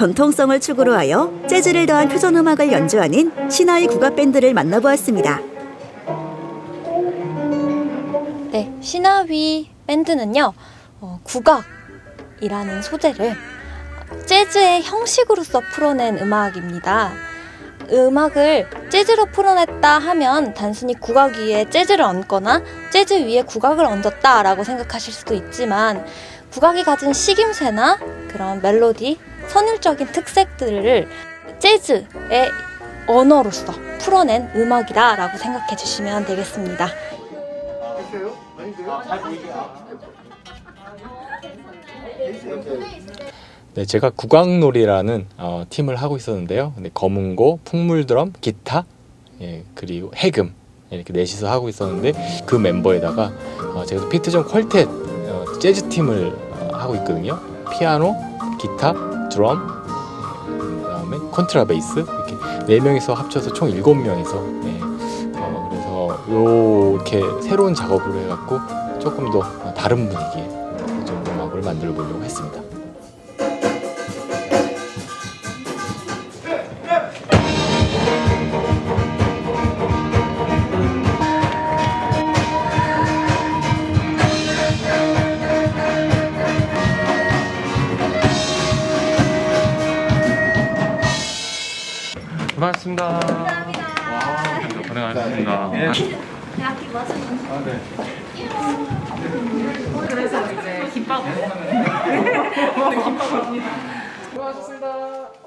전통성을 축으로 하여 재즈를 더한 표준 음악을 연주하는 신화의 국악 밴드를 만나보았습니다. 네, 신하위 밴드는요, 어, 국악이라는 소재를 재즈의 형식으로서 풀어낸 음악입니다. 음악을 재즈로 풀어냈다 하면 단순히 국악 위에 재즈를 얹거나 재즈 위에 국악을 얹었다라고 생각하실 수도 있지만 국악이 가진 식임새나 그런 멜로디, 선율적인 특색들을 재즈의 언어로서 풀어낸 음악이다라고 생각해 주시면 되겠습니다. 네, 제가 국악놀이라는 어, 팀을 하고 있었는데요. 근데 검은고, 풍물드럼, 기타, 예, 그리고 해금 이렇게 넷이서 하고 있었는데 그 멤버에다가 어, 제가 피트전 퀄텟 어, 재즈 팀을 어, 하고 있거든요. 피아노, 기타, 드럼, 예, 그다음에 컨트라베이스 이렇게 네 명이서 합쳐서 총 일곱 명이서 예, 어, 그래서 요렇게 새로운 작업을 해갖고 조금 더 다른 분위기의 좀 음악을 만들어 보려고 했습니다. 고맙습니다. 와, 고생하셨습니다. 그래서 이제 김밥 수고하셨습니다.